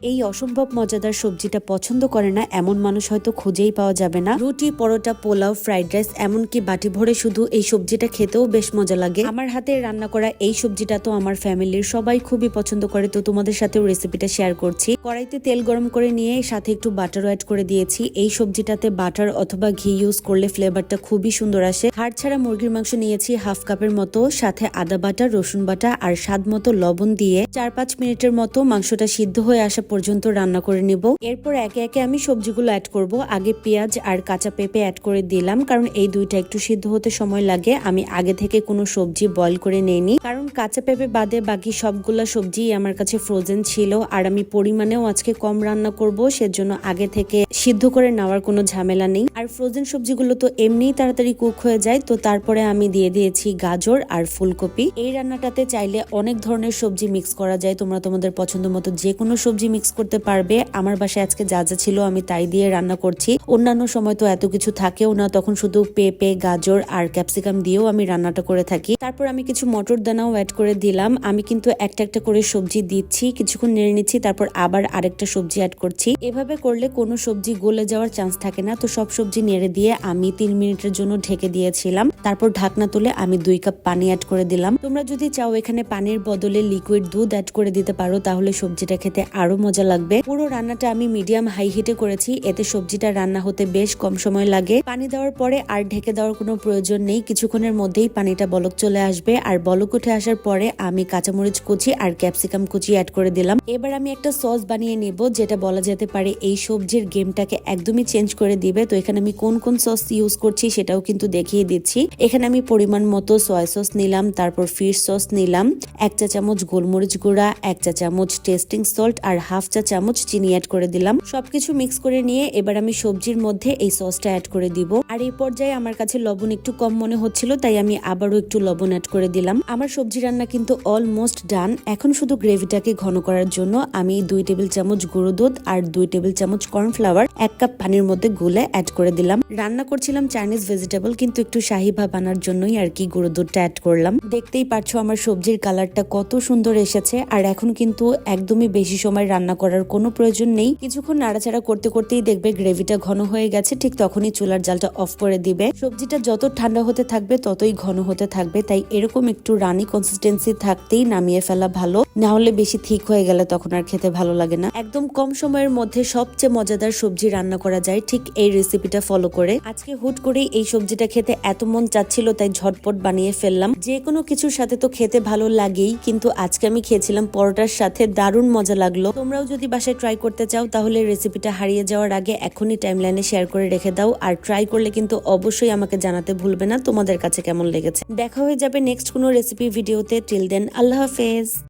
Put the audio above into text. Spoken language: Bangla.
এই অসম্ভব মজাদার সবজিটা পছন্দ করে না, এমন মানুষ হয়তো খুঁজেই পাওয়া যাবে না। রুটি, পরোটা, পোলাও, ফ্রাইড রাইস, এমনকি বাটি ভরে শুধু এই সবজিটা খেতেও বেশ মজা লাগে। আমার হাতে রান্না করা এই সবজিটা তো আমার ফ্যামিলির সবাই খুবই পছন্দ করে, তো তোমাদের সাথেও রেসিপিটা শেয়ার করছি। কড়াইতে তেল গরম করে নিয়ে সাথে একটু বাটারও অ্যাড করে দিয়েছি। এই সবজিটাতে বাটার অথবা ঘি ইউজ করলে ফ্লেভারটা খুবই সুন্দর আসে। হাড় ছাড়া মুরগির মাংস নিয়েছি হাফ কাপের মতো, সাথে আদা বাটা, রসুন বাটা আর স্বাদ মতো লবণ দিয়ে চার পাঁচ মিনিটের মতো মাংসটা সিদ্ধ হয়ে আসা পর্যন্ত রান্না করে নিব। এরপর একে একে আমি সবজিগুলো অ্যাড করব। আগে পেঁয়াজ আর কাঁচা পেঁপে অ্যাড করে দিলাম, কারণ এই দুইটা একটু সিদ্ধ হতে সময় লাগে। আমি আগে থেকে কোনো সবজি বয়ল করে নেইনি, কারণ কাঁচা পেঁপে বাদে বাকি সবগুলা সবজি আমার কাছে ফ্রোজেন ছিল। আর আমি পরিমাণেও আজকে কম রান্না করব, সেজন্য আগে থেকে সিদ্ধ করে নেওয়ার কোনো ঝামেলা নেই। আর ফ্রোজেন সবজিগুলো তো এমনিই তাড়াতাড়ি কুক হয়ে যায়, তো তারপরে আমি দিয়ে দিয়েছি গাজর আর ফুলকপি। এই রান্নাটাতে চাইলে অনেক ধরনের সবজি মিক্স করা যায়, তোমরা তোমাদের পছন্দ মতো যে কোনো সবজি মিক্স করতে পারবে। আমার বাসায় আজকে যা যা ছিল আমি তাই দিয়ে রান্না করছি। অন্যান্য সময় তো এত কিছু থাকেও না, তখন শুধু পেঁপে, গাজর আর ক্যাপসিকাম দিয়েও আমি রান্নাটা করে থাকি। তারপর আমি কিছু মটর দানাও অ্যাড করে দিলাম। আমি কিন্তু একটা একটা করে সবজি দিচ্ছি, কিছুক্ষণ নেড়ে নিচ্ছি, তারপর আবার আরেকটা সবজি অ্যাড করছি। এভাবে করলে কোনো সবজি গলে যাওয়ার চান্স থাকে না। তো সব সবজি নেড়ে দিয়ে আমি তিন মিনিটের জন্য ঢেকে দিয়েছিলাম। তারপর ঢাকনা তুলে আমি দুই কাপ পানি অ্যাড করে দিলাম। তোমরা যদি চাও এখানে পানির বদলে লিকুইড দুধ অ্যাড করে দিতে পারো, তাহলে সবজিটা খেতে আরও মজা লাগবে। পুরো রান্নাটা আমি মিডিয়াম হাই হিটে করেছি। এতে সবজিটা রান্না হতে বেশ কম সময় লাগে। পানি দেওয়ার পরে আর ঢেকে দেওয়ার কোনো প্রয়োজন নেই। কিছুক্ষণের মধ্যেই পানিটা বলক চলে আসবে। আর বলক উঠে আসার পরে আমি কাঁচামরিচ কুচি আর ক্যাপসিকাম কুচি অ্যাড করে দিলাম। এবার আমি একটা সস বানিয়ে নেব, যেটা বলা যেতে পারে এই সবজির গেমটাকে একদমই চেঞ্জ করে দিবে। তো এখানে আমি কোন কোন সস ইউজ করছি সেটাও কিন্তু দেখিয়ে দিচ্ছি। এখানে আমি পরিমাণ মতো সয়া সস নিলাম, তারপর ফিশ সস নিলাম, এক চা চামচ গোলমরিচ গুঁড়া, এক চা চামচ টেস্টিং সল্ট আর হাফ চা চামচ চিনি অ্যাড করে দিলাম। সবকিছু মিক্স করে নিয়ে এবার আমি সবজির মধ্যে এই সসটা অ্যাড করে দিব। আর এই পর্যায়ে আমার কাছে লবণ একটু কম মনে হচ্ছিল, তাই আমি আবারও একটু লবণ অ্যাড করে দিলাম। আমার সবজি রান্না কিন্তু অলমোস্ট ডান এখন শুধু গ্রেভিটাকে ঘন করার জন্য আমি দুই টেবিল চামচ গুঁড়ো দুধ আর দুই টেবিল চামচ কর্নফ্লাওয়ার এক কাপ পানির মধ্যে গুলে অ্যাড করে দিলাম। রান্না করছিলাম চাইনিজ ভেজিটেবল কিন্তু একটু শাহি ভাব আনার জন্যই আর কি গুঁড়ো দুধটা অ্যাড করলাম। দেখতেই পারছ আমার সবজির কালারটা কত সুন্দর এসেছে। আর এখন কিন্তু একদমই বেশি সময় রান্না করার কোনো প্রয়োজন নেই। কিছুক্ষণ নাড়াচাড়া করতে করতেই দেখবে গ্রেভিটা ঘন হয়ে গেছে, ঠিক তখনই চুলার জালটা অফ করে দিবে। সবজিটা যত ঠান্ডা হতে থাকবে, ততই ঘন হতে থাকবে, তাই এরকম একটু রানি কনসিস্টেন্সি থাকতেই নামিয়ে ফেলা ভালো। না হলে বেশি ঠিক হয়ে গেলে তখন আর খেতে ভালো লাগে না। একদম কম সময়ের মধ্যে সবচেয়ে মজাদার সবজি রান্না করা যায়, ঠিক এই রেসিপিটা ফলো করে। আজকে হুট করেই এই সবজিটা খেতে এত মন চাচ্ছিল, তাই ঝটপট বানিয়ে ফেললাম। যে কোনো কিছুর সাথে তো খেতে ভালো লাগেই, কিন্তু আজকে আমি খেয়েছিলাম পরোটার সাথে দারুণ মজা লাগল। তোমরাও যদি বাসায় ট্রাই করতে চাও, তাহলে রেসিপিটা হারিয়ে যাওয়ার আগে এখনই টাইমলাইনে শেয়ার করে রেখে দাও। আর ট্রাই করলে কিন্তু অবশ্যই আমাকে জানাতে ভুলবে না তোমাদের কাছে কেমন লেগেছে। দেখা হয়ে যাবে নেক্সট কোনো রেসিপি ভিডিওতে টিল দেন আল্লাহ হাফেজ।